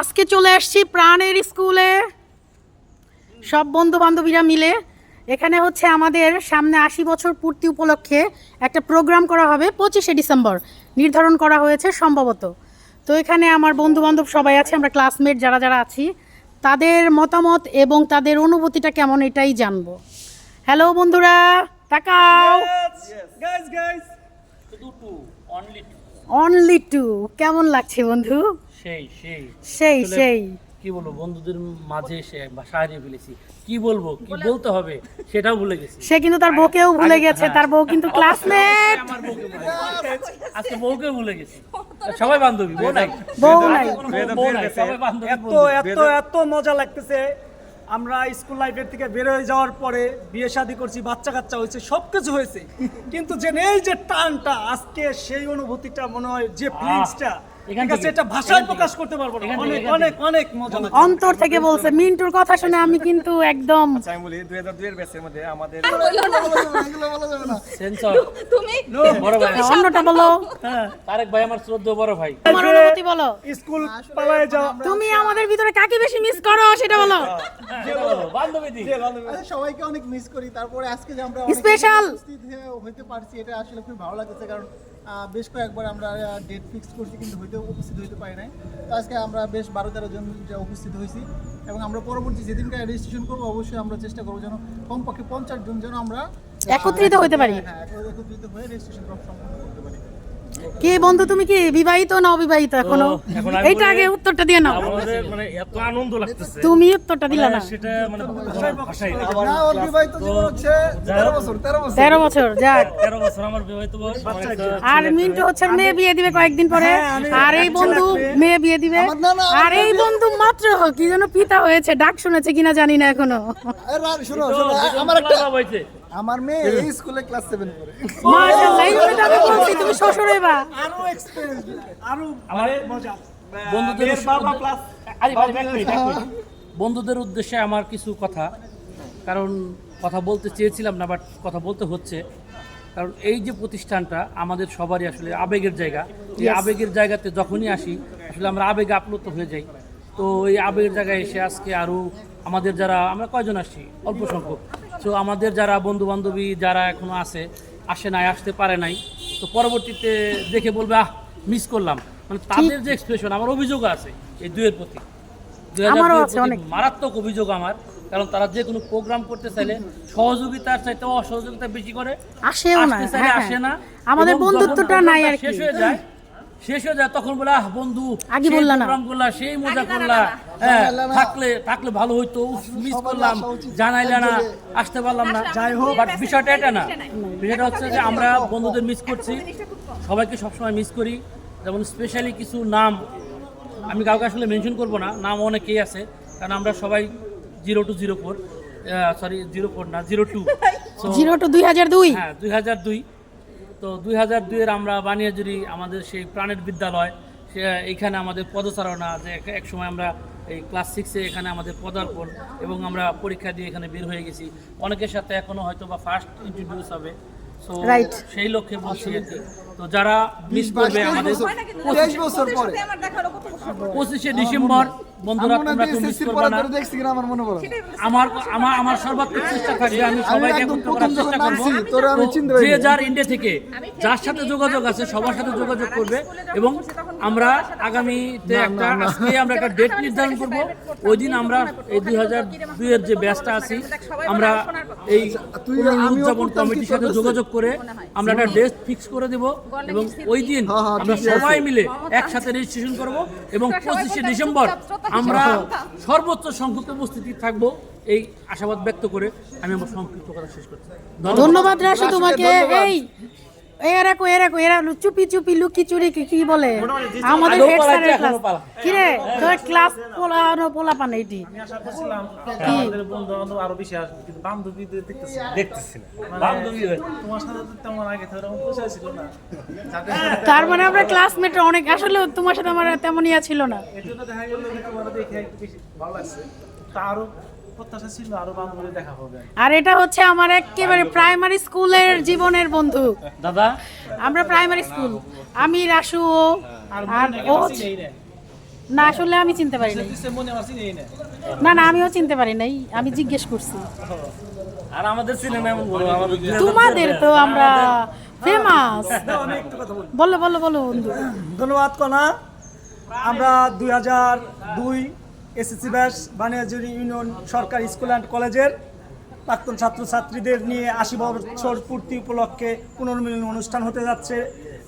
আজকে চলে আসছি প্রাণের স্কুলে। সব বন্ধু বান্ধবীরা মিলে। এখানে হচ্ছে আমাদের সামনে আশি বছর পূর্তি উপলক্ষে একটা প্রোগ্রাম করা হবে পঁচিশে ডিসেম্বর। নির্ধারণ করা হয়েছে সম্ভবত। তো এখানে আমার বন্ধু বান্ধব সবাই আছে আমরা ক্লাসমেট যারা যারা আছি তাদের মতামত এবং তাদের অনুভূতিটা কেমন এটাই জানব। হ্যালো বন্ধুরা তাকাও। অনলি টু কেমন লাগছে বন্ধু? সেই সেই। সেই সেই। কি বলব বন্ধুদের মাঝে এসে বাসা হারিয়ে ফেলেছি। কি বলব কি বলতে হবে সেটাও ভুলে গেছি। সে কিন্তু তার বউকেও ভুলে গেছে হ্যাঁ। তার বউ কিন্তু ক্লাসমেট বউকে ভুলে গেছি। আজকে বউকে ভুলে গেছি। সবাই বান্ধবী বউ নাই। বউ নাই। এত। এত এত মজা লাগতেছে। আমরা স্কুল লাইফের থেকে বের হয়ে যাওয়ার পরে বিয়ে শাদী করছি বাচ্চা কাচ্চা হয়েছে সবকিছু হয়েছে। কিন্তু যে নেই যে টানটা আজকে সেই অনুভূতিটা মনে হয় যে ফিলিংসটা এখান ঠিক আছে থেকে, এটা ভাষায় এখান থেকে। প্রকাশ করতে পারব না। এখান থেকে, অনেক এখান অনেক থেকে। অনেক মজা লাগে অন্তর থেকে বলছে মিন্টুর কথা শুনে আমি কিন্তু একদম আমি বলি দুই হাজার দুইয়ের ব্যাচের মধ্যে আমাদের সেন্সর তুমি অন্যটা বলো। তারেক ভাই আমার শ্রদ্ধ বড় ভাই। তোমার অনুভূতি বলো। স্কুল পালায় যাওয়া তুমি আমাদের ভিতরে কাকে বেশি মিস করো সেটা বলো। বান্ধবী। দি আচ্ছা, সবাইকে অনেক মিস করি। তারপরে আজকে যে আমরা হয়ে হইতে পারছি এটা আসলে খুব ভালো লাগতেছে কারণ আহ, বেশ কয়েকবার আমরা ডেট ফিক্স করছি কিন্তু হইতে উপস্থিত হইতে পারি নাই তো আজকে আমরা বেশ বারো তেরো জন যা উপস্থিত হয়েছি এবং আমরা পরবর্তী যেদিনকে রেজিস্ট্রেশন করব অবশ্যই আমরা চেষ্টা করব যেন কমপক্ষে পঞ্চাশ জন যেন আমরা একত্রিত হইতে পারি। হ্যাঁ একত্রিত হয়ে রেজিস্ট্রেশন সম্পন্ন কি বন্ধু তুমি কি বিবাহিত না অবিবাহিত এখনও? এইটা আগে উত্তরটা দিয়ে নাও। মানে এত আনন্দ লাগতেছে। তুমি উত্তরটা দিলা না। সেটা মানে ভাষাই না। না ওর বিবাহিত জীবন হচ্ছে তেরো বছর যাক। তেরো বছর আমার বিবাহিত বয়স। আর মিন্টু হচ্ছে মেয়ে বিয়ে দিবে কয়েকদিন পরে। আর এই বন্ধু মেয়ে বিয়ে দিবে। আর এই বন্ধু মাত্র কি যেন পিতা হয়েছে ডাক শুনেছে কিনা জানি না এখনও। আরে শোনো শোনো আমার একটা বাবা হয়েছে। আমার মেয়ে এই স্কুলে ক্লাস সেভেন পড়ে। মাশাআল্লাহ এই জন্য তো আমি বলছি তুমি শ্বশুর হইবা। আরও এক্সপেরিয়েন্স আরও আমার মজা। বন্ধুদের বাবা প্লাস আরে ভাই, মিনিট, এক বন্ধুদের উদ্দেশ্যে আমার কিছু কথা। কারণ কথা বলতে চেয়েছিলাম না বাট কথা বলতে হচ্ছে। কারণ এই যে প্রতিষ্ঠানটা আমাদের সবারই আসলে আবেগের জায়গা। এই আবেগের জায়গাতে যখনই আসি আসলে আমরা আবেগে আপ্লুত হয়ে যাই। তো এই আবেগের জায়গায় এসে আজকে আরও আমাদের যারা আমরা কয়জন আসছি? অল্প সংখ্যক। তো আমাদের যারা বন্ধু বান্ধবী যারা এখনও আছে আসে নাই আসতে পারে নাই তো পরবর্তীতে দেখে বলবে আহ মিস করলাম। মানে তাদের যে এক্সপ্রেশন আমার অভিযোগ আছে এই দুয়ের প্রতি। মারাত্মক অভিযোগ আমার কারণ তারা যে কোনো প্রোগ্রাম করতে চাইলে সহযোগিতার চাইতে অসহযোগিতা বেশি করে আসেও না। হ্যাঁ, আসে না আমাদের বন্ধুত্বটা নাই আর কি। শেষ হয়ে যায় শেষ হয়ে যায় তখন বলে আহ বন্ধু আগে সেই বললা না। প্রোগ্রাম করলা সেই মজা করলা। হ্যাঁ থাকলে থাকলে ভালো হইতো মিস করলাম জানাইলে না আসতে পারলাম না। যাই হোক বাট বিষয়টা এটা না। বিষয়টা হচ্ছে যে আমরা বন্ধুদের মিস করছি। সবাইকে সবসময় মিস করি। যেমন স্পেশালি কিছু নাম আমি কাউকে আসলে মেনশন করব না নাম অনেকেই আছে কারণ আমরা সবাই zero two zero four sorry zero four না জিরো টু জিরো টু দুই হাজার দুই। হ্যাঁ দুই হাজার দুই। তো দুই হাজার দুইয়ের আমরা বানিয়াজুরি আমাদের সেই প্রাণের বিদ্যালয় সে এইখানে আমাদের পদচারণা যে এক- সময় আমরা এই ক্লাস সিক্সে এখানে আমাদের পদার্পণ এবং আমরা পরীক্ষা দিয়ে এখানে বের হয়ে গেছি। অনেকের সাথে এখনও হয়তো বা ফার্স্ট ইন্ট্রোডিউস হবে। সো সেই লক্ষ্যে বলছি আর কি। তো যারা মিস করবে আমাদের পঁচিশে ডিসেম্বর বন্ধুরা তোমরা মিস করবে না। দেখছি কিনা আমার মনে পড়ে আমার আমার আমার সর্বাত্মক চেষ্টা করি আমি সবাইকে একদম একত্র করার চেষ্টা করব। নামছি, আমি তো চিনতে যে যার ইন্ডিয়া থেকে যার সাথে যোগাযোগ আছে সবার সাথে যোগাযোগ করবে এবং আমরা আগামীতে একটা আজকে আমরা একটা ডেট নির্ধারণ করব। ওই দিন আমরা এই দুই হাজার দুইয়ের যে ব্যাচটা আছি আমরা এই তুই উদযাপন কমিটির সাথে যোগাযোগ করে আমরা একটা ডেট ফিক্স করে দেব এবং ওই দিন হ্যাঁ, হ্যাঁ, আমরা সবাই মিলে একসাথে রেজিস্ট্রেশন করব এবং পঁচিশে ডিসেম্বর আমরা সর্বোচ্চ সংখ্যক উপস্থিতি থাকব। এই আশাবাদ ব্যক্ত করে আমি আমার সংক্ষিপ্ত কথা শেষ করছি। ধন্যবাদ। রাশু তোমাকে এই এরা কো এরা কো এরা চুপি চুপি লুকি চুরি কি কি বলে? আমাদের হেড স্যারের ক্লাস কি রে? তোর ক্লাস পোলানো পোলা পান এইটি আমি আশা করছিলাম কি? আমাদের বন্ধু বান্ধব আরও বেশি আসবে কিন্তু বান্ধবীদের দেখতেছি দেখতেছি না। মানে বান্ধবী তোমার সাথে তো তেমন আগে পরিচয় ছিল না। তার মানে আমরা ক্লাসমেট অনেক। আসলে তোমার সাথে আমার তেমন ইয়া ছিল না। এর জন্য দেখা গেল যে তোমার দেখে একটু বেশি ভালো লাগছে। তা আরও প্রত্যাশা ছিল আরও বান্ধবীদের দেখা হবে। আর এটা হচ্ছে আমার একেবারে প্রাইমারি স্কুলের জীবনের বন্ধু। দাদা? আমরা প্রাইমারি স্কুল আমি রাসু ও আর ও না আসলে আমি চিনতে পারি নাই। না না না আমিও চিনতে পারি নাই। আমি জিজ্ঞেস করছি। আর আমাদের ছিলেন এমন বলো আমাদের তোমাদের তো আমরা ফেমাস বলো বলো বলো বন্ধু। ধন্যবাদ কনা। আমরা দুই হাজার দুই এসএসসি ব্যাস, বানিয়াজুরি ইউনিয়ন সরকারি স্কুল অ্যান্ড কলেজের প্রাক্তন ছাত্রছাত্রীদের নিয়ে আশি বছর পূর্তি উপলক্ষে পুনর্মিলন অনুষ্ঠান হতে যাচ্ছে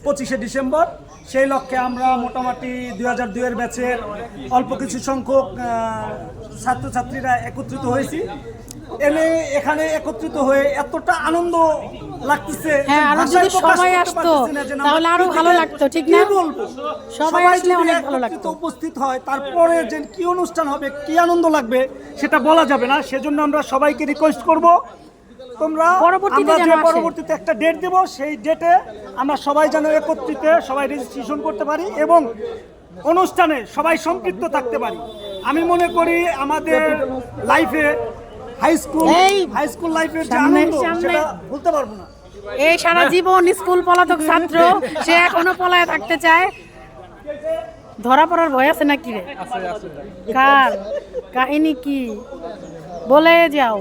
পঁচিশে ডিসেম্বর। সেই লক্ষ্যে আমরা মোটামুটি দুই হাজার দুইয়ের ব্যাচের অল্প কিছু সংখ্যক ছাত্রছাত্রীরা একত্রিত হয়েছি। এনে এখানে একত্রিত হয়ে এতটা আনন্দ লাগতেছে হ্যাঁ, আরও যদি সবাই আসতো, তাহলে আরও ভালো লাগতো, ঠিক না? বলব? সবাই আসলে অনেক ভালো লাগতো। উপস্থিত হয় তারপরে যে কি অনুষ্ঠান হবে কি আনন্দ লাগবে সেটা বলা যাবে না সেজন্য আমরা সবাইকে রিকোয়েস্ট করব তোমরা পরবর্তীতে আমরা পরবর্তীতে একটা ডেট দেব সেই ডেটে আমরা সবাই যেন একত্রিত সবাই রেজিস্ট্রেশন করতে পারি এবং অনুষ্ঠানে সবাই সম্পৃক্ত থাকতে পারি আমি মনে করি আমাদের লাইফে হাই স্কুল এই, হাই স্কুল লাইফের যে আনন্দ সেটা ভুলতে পারব না। এই সারা জীবন স্কুল পলাতক ছাত্র সে এখনও পলায় থাকতে চায়। ধরা পড়ার ভয় আছে নাকি রে? কার? কাহিনী কি? বলে যাও।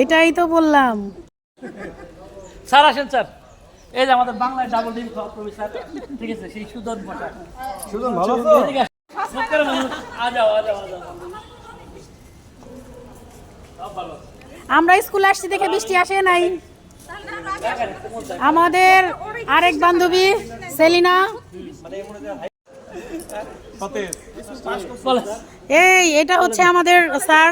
এটাই তো বললাম। স্যার আসেন স্যার। এই যে আমাদের বাংলায় ডাবল ডিম খাওয়া প্রফেসর ঠিক আছে সেই সুদন বসা সুদন ভালো আ যাও আ যাও আ যাও। আমরা স্কুলে আসছি দেখে বৃষ্টি আসে নাই। আমাদের আরেক বান্ধবী সেলিনা। এই এটা হচ্ছে আমাদের স্যার।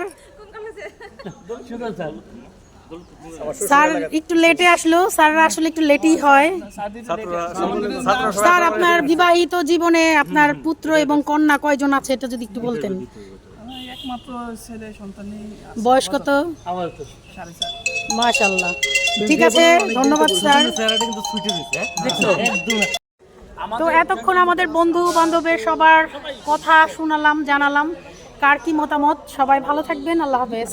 স্যার, একটু লেটে আসলো। স্যাররা আসলে একটু লেটই হয়। স্যার, আপনার বিবাহিত জীবনে আপনার পুত্র এবং কন্যা কয়জন আছে, এটা যদি একটু বলতেন? বয়স কত? মাশাল্লাহ ঠিক আছে, ধন্যবাদ, স্যার। তো এতক্ষণ আমাদের বন্ধু বান্ধবের সবার কথা শোনালাম, জানালাম। কার কি মতামত? সবাই ভালো থাকবেন, আল্লাহ হাফেজ।